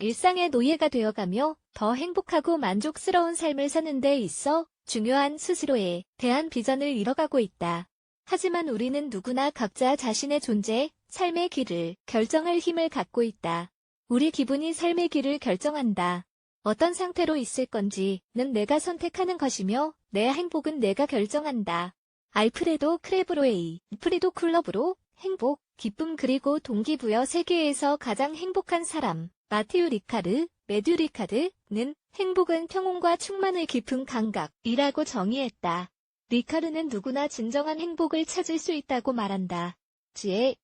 일상의 노예가 되어가며 더 행복하고 만족스러운 삶을 사는 데 있어 중요한 스스로에 대한 비전을 잃어가고 있다. 하지만 우리는 누구나 각자 자신의 존재, 삶의 길을 결정할 힘을 갖고 있다. 우리 기분이 삶의 길을 결정한다. 어떤 상태로 있을 건지는 내가 선택하는 것이며 내 행복은 내가 결정한다. 알프레도 크레브로에이, 프리도 클럽으로 행복, 기쁨 그리고 동기부여 세계에서 가장 행복한 사람, 마티우 리카르, 메듀 리카드는 행복은 평온과 충만의 깊은 감각이라고 정의했다. 리카르는 누구나 진정한 행복을 찾을 수 있다고 말한다. 지혜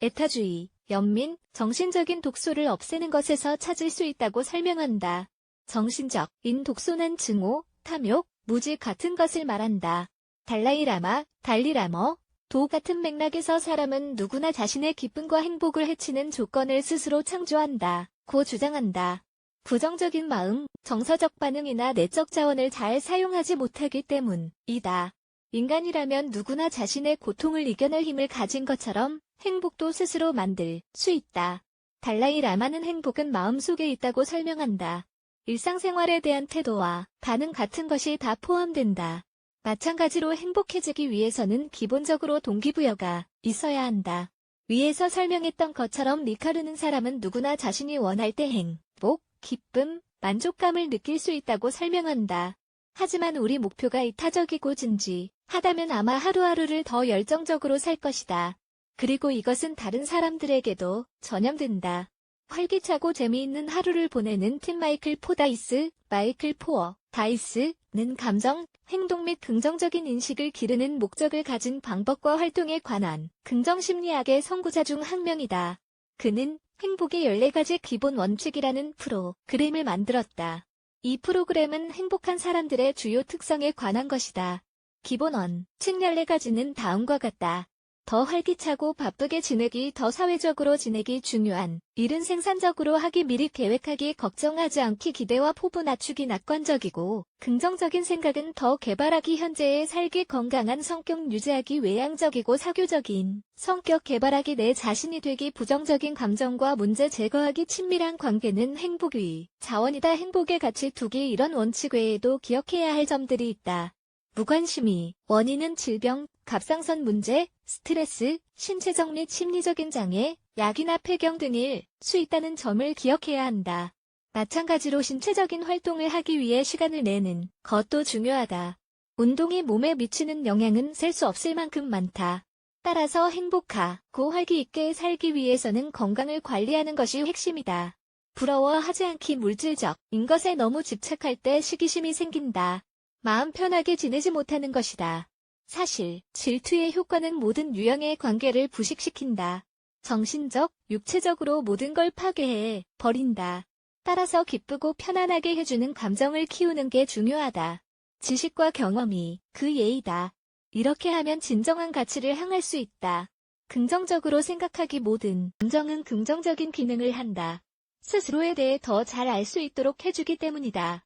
에타주의, 연민, 정신적인 독소를 없애는 것에서 찾을 수 있다고 설명한다. 정신적 인 독소는 증오, 탐욕, 무지 같은 것을 말한다. 달라이라마, 달리라머, 도 같은 맥락에서 사람은 누구나 자신의 기쁨과 행복을 해치는 조건을 스스로 창조한다. 고 주장한다. 부정적인 마음, 정서적 반응이나 내적 자원을 잘 사용하지 못하기 때문이다. 인간이라면 누구나 자신의 고통을 이겨낼 힘을 가진 것처럼 행복도 스스로 만들 수 있다. 달라이 라마는 행복은 마음속에 있다고 설명한다. 일상생활에 대한 태도와 반응 같은 것이 다 포함된다. 마찬가지로 행복해지기 위해서는 기본적으로 동기부여가 있어야 한다. 위에서 설명했던 것처럼 리카르는 사람은 누구나 자신이 원할 때 행복, 기쁨, 만족감을 느낄 수 있다고 설명한다. 하지만 우리 목표가 이타적이고 진지하다면 아마 하루하루를 더 열정적으로 살 것이다. 그리고 이것은 다른 사람들에게도 전염된다. 활기차고 재미있는 하루를 보내는 팀 마이클 포다이스, 마이클 포어, 다이스는 감정, 행동 및 긍정적인 인식을 기르는 목적을 가진 방법과 활동에 관한 긍정심리학의 선구자 중 한 명이다. 그는 행복의 14가지 기본 원칙이라는 프로 그램을 만들었다. 이 프로그램은 행복한 사람들의 주요 특성에 관한 것이다. 기본 원칙 14가지는 다음과 같다. 더 활기차고 바쁘게 지내기, 더 사회적으로 지내기 중요한. 일은 생산적으로 하기, 미리 계획하기, 걱정하지 않기, 기대와 포부 낮추기, 낙관적이고, 긍정적인 생각은 더 개발하기, 현재의 살기, 건강한 성격 유지하기, 외향적이고 사교적인. 성격 개발하기, 내 자신이 되기, 부정적인 감정과 문제 제거하기, 친밀한 관계는 행복의 자원이다. 행복의 가치 두기, 이런 원칙 외에도 기억해야 할 점들이 있다. 무관심이 원인은 질병, 갑상선 문제, 스트레스, 신체적 및 심리적인 장애, 약이나 폐경 등일 수 있다는 점을 기억해야 한다. 마찬가지로 신체적인 활동을 하기 위해 시간을 내는 것도 중요하다. 운동이 몸에 미치는 영향은 셀 수 없을 만큼 많다. 따라서 행복하고 활기 있게 살기 위해서는 건강을 관리하는 것이 핵심이다. 부러워하지 않기 물질적인 것에 너무 집착할 때 시기심이 생긴다. 마음 편하게 지내지 못하는 것이다. 사실, 질투의 효과는 모든 유형의 관계를 부식시킨다. 정신적, 육체적으로 모든 걸 파괴해 버린다. 따라서 기쁘고 편안하게 해주는 감정을 키우는 게 중요하다. 지식과 경험이 그 예의다. 이렇게 하면 진정한 가치를 향할 수 있다. 긍정적으로 생각하기 모든 감정은 긍정적인 기능을 한다. 스스로에 대해 더 잘 알 수 있도록 해주기 때문이다.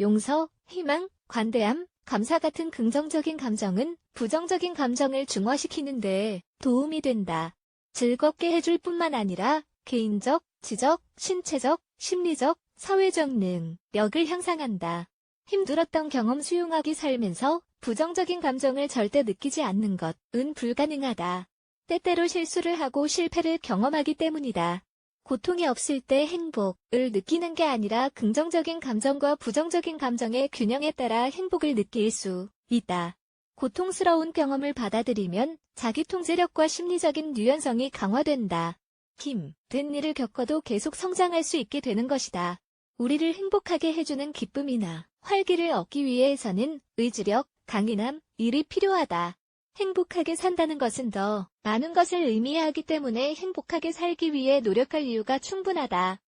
용서, 희망, 관대함, 감사 같은 긍정적인 감정은 부정적인 감정을 중화시키는데 도움이 된다. 즐겁게 해줄 뿐만 아니라 개인적, 지적, 신체적, 심리적, 사회적 능력을 향상한다. 힘들었던 경험 수용하기 살면서 부정적인 감정을 절대 느끼지 않는 것은 불가능하다. 때때로 실수를 하고 실패를 경험하기 때문이다. 고통이 없을 때 행복을 느끼는 게 아니라 긍정적인 감정과 부정적인 감정의 균형에 따라 행복을 느낄 수 있다. 고통스러운 경험을 받아들이면 자기 통제력과 심리적인 유연성이 강화된다. 힘든 일을 겪어도 계속 성장할 수 있게 되는 것이다. 우리를 행복하게 해주는 기쁨이나 활기를 얻기 위해서는 의지력, 강인함, 일이 필요하다. 행복하게 산다는 것은 더 많은 것을 의미하기 때문에 행복하게 살기 위해 노력할 이유가 충분하다.